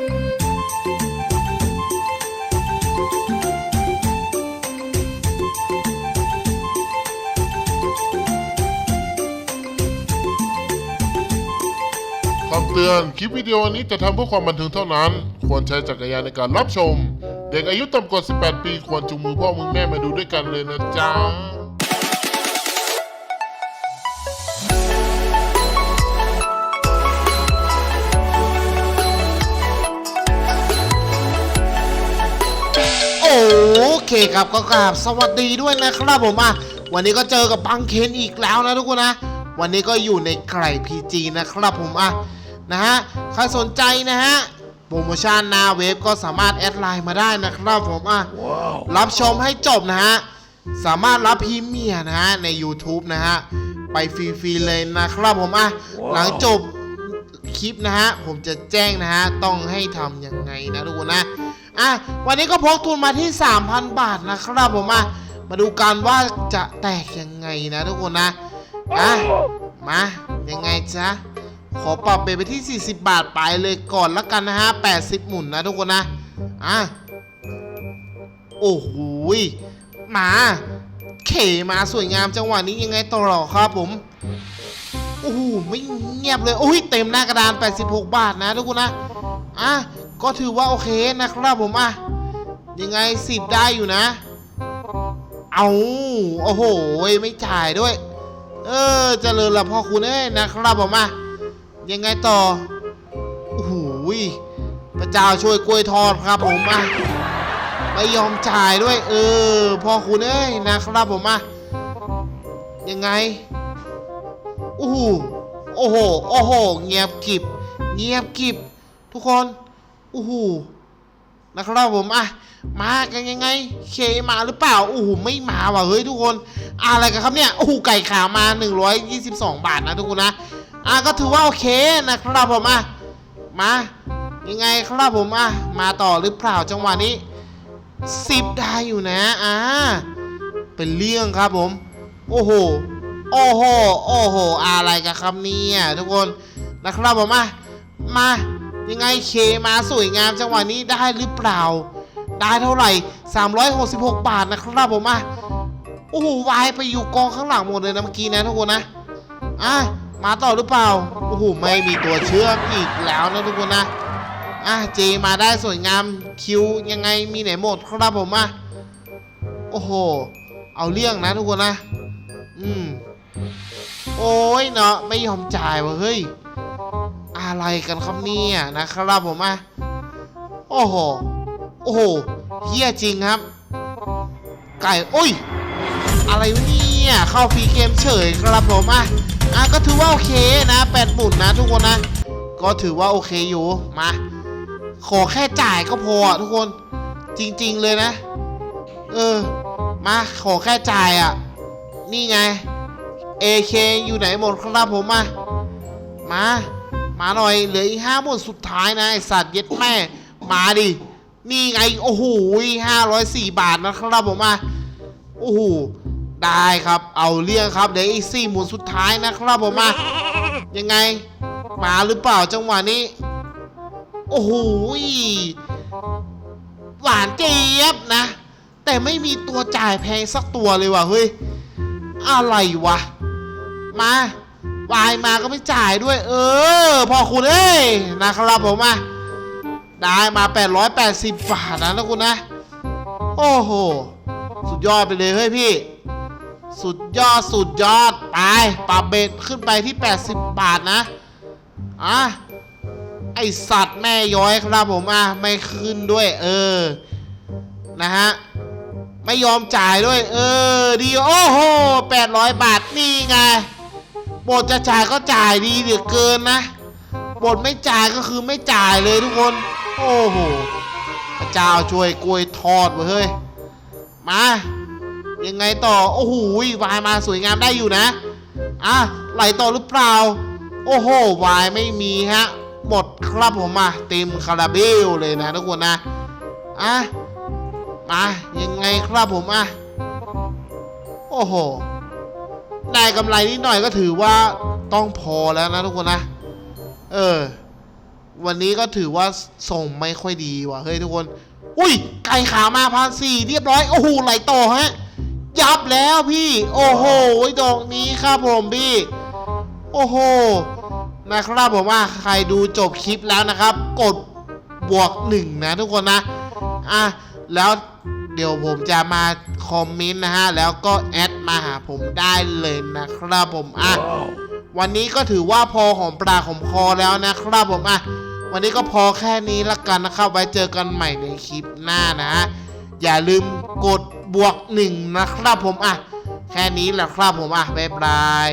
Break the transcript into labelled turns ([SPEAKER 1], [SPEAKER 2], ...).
[SPEAKER 1] คำเตือน คลิปวิดีโอนี้จะทำเพื่อความบันเทิงเท่านั้น ควรใช้จักรยานในการรับชม เด็กอายุต่ำกว่า 18 ปี ควรจูงมือพ่อมึงแม่มาดูด้วยกันเลยนะจ๊ะ
[SPEAKER 2] เคครับก็กราบสวัสดีด้วยนะครับผมอะวันนี้ก็เจอกับบังเคนอีกแล้วนะทุกคนนะ วันนี้ก็อยู่ในไก่พีจีนะครับผมอะนะฮะใครสนใจนะฮะโปรโมชั่นหนาเว็บก็สามารถแอดไลน์มาได้นะครับผมอะรับชมให้จบนะฮะสามารถรับพรีเมียร์นะฮะใน YouTube นะฮะไปฟรีๆเลยนะครับผมอะหลังจบคลิปนะฮะผมจะแจ้งนะฮะต้องให้ทำยังไงนะทุกคนนะ อะวันนี้ก็พกทุนมาที่ 3,000 บาทนะครับผมอะมาดูกันว่าจะแตกยังไงนะทุกคนนะอะมายังไงจ๊ะขอปรับเปลี่ยนไปที่ 40 บาทไปเลยก่อนละกันนะฮะ 80 หมุนนะทุกคนนะอะโอ้โหมาเขมาสวยงามจังหวะนี้ยังไงต่อหรอครับผมโอ้โหไม่เงียบเลยโอ้ยเต็มหน้ากระดาน 86 บาทนะทุกคนนะอะ ก็ถือว่าโอเคนะครับผมอะยังไง10ได้อยู่นะ เอาโอ้โหไม่จ่ายด้วย เออเจริญละพ่อคุณเอ้ยนะครับผมอะยังไงต่อโอ้โหพระเจ้าช่วยกล้วยทอดครับผมอะไม่ยอมจ่ายด้วย เออพ่อคุณเอ้ยนะครับผมอะยังไงโอ้โหโอ้โหโอ้โหเงียบกิบ เงียบกิบ ทุกคน โอ้โหนะครับผมอะมากันยังไง เคมาหรือเปล่าโอ้โหไม่มาว่ะเฮ้ยทุกคนอะไรกันครับเนี่ยโอ้โหไก่ขามา 122 บาทนะทุกคนนะอะก็ถือว่าโอเคนะครับผมอะมายังไงครับผมอะมาต่อหรือเปล่าจังหวะนี้สิบได้อยู่นะอ่าเป็นเรื่องครับผม โอ้โหโอ้โหโอ้โหอะไรกันครับเนี่ยทุกคนนะครับผมมามา ยังไงเคมาสวยงามจังหวะนี้ได้หรือเปล่า ได้เท่าไหร่ 366 บาทนะครับผมอะโอ้โหวายไปอยู่กองข้างหลังหมดเลยนะเมื่อกี้นะทุกคนนะอะมาต่อหรือเปล่าโอ้โหไม่มีตัวเชื่อมอีกแล้วนะทุกคนนะอะเจมาได้สวยงามคิวยังไงมีไหนหมดครับผมอะโอ้โห เอาเรื่องนะทุกคนนะ อืม โอ้ยเนาะไม่ยอมจ่ายวะเฮ้ย อะไรกันครับเนี่ยนะครับผมอะโอ้โหโอ้โหเฮี้ยจริงครับ ไก่โอ้ย อะไรเนี่ยเข้าฟรีเกมเฉยครับผมอะอะก็ถือว่าโอเคนะแปดหมุนนะทุกคนนะ ก็ถือว่าโอเคอยู่มา ขอแค่จ่ายก็พอทุกคนจริง ๆเลยนะ เออ มาขอแค่จ่ายอะ นี่ไง AK อยู่ไหนหมดครับผมมา มา มาหน่อยเหลืออีกห้าหมดสุดท้ายนะไอสัตว์เย็ดแม่มาดินี่ไงโอ้โหห้าร้อยสี่บาทนะครับผมมาโอ้โหได้ครับเอาเรื่องครับเดี๋ยวอีกสี่หมุนสุดท้ายนะครับผมมายังไง มาหรือเปล่าจังหวะนี้ โอ้โหหวานเจี๊ยบนะ แต่ไม่มีตัวจ่ายแพงสักตัวเลยว่ะเฮ้ยอะไรวะ มา วายมาก็ไม่จ่ายด้วย เออพอคุณเอ้ยนะครับผมอะได้มา 880 บาทนะนะคุณนะ โอ้โห สุดยอดไปเลยเฮ้ยพี่ สุดยอดสุดยอดไปปรับเบ็ดขึ้นไปที่ 80 บาทนะ อะ ไอสัตว์แม่ย้อยครับผมอะ ไม่ขึ้นด้วย เออ นะฮะ ไม่ยอมจ่ายด้วย เออ ดี โอ้โหแปดร้อยบาท นี่ไง บทจะจ่ายก็จ่ายดีเหลือเกินนะบทไม่จ่ายก็คือไม่จ่ายเลยทุกคน โอ้โหพระเจ้าช่วยกล้วยทอดเว้ยเฮ้ยมายังไงต่อโอ้โหวายมาสวยงามได้อยู่นะอะไหลต่อหรือเปล่า โอ้โหวายไม่มีฮะหมดครับผมมาเต็มคาราเบลเลยนะทุกคนนะอะมายังไงครับผมอะโอ้โห ได้กำไรนิดหน่อยก็ถือว่าต้องพอแล้วนะทุกคนนะ เออ วันนี้ก็ถือว่าส่งไม่ค่อยดีว่ะเฮ้ยทุกคน อุ้ย ไก่ขามาพันสี่เรียบร้อยโอ้โหไหลต่อฮะ ยับแล้วพี่ โอ้โหดอกนี้ครับผมพี่ โอ้โหนะครับผมว่าใครดูจบคลิปแล้วนะครับ กดบวกหนึ่งนะทุกคนนะ อะ แล้ว เดี๋ยวผมจะมาคอมเมนต์นะฮะ แล้วก็แอดมาหาผมได้เลยนะครับผมอะวันนี้ก็ถือว่าพอหอมปลากหอมคอแล้วนะครับผมอะวันนี้ก็พอแค่นี้ละกันนะครับ ไว้เจอกันใหม่ในคลิปหน้านะฮะอย่าลืมกดบวกหนึ่งนะครับผมอะแค่นี้แหละครับผมอะบ๊ายบาย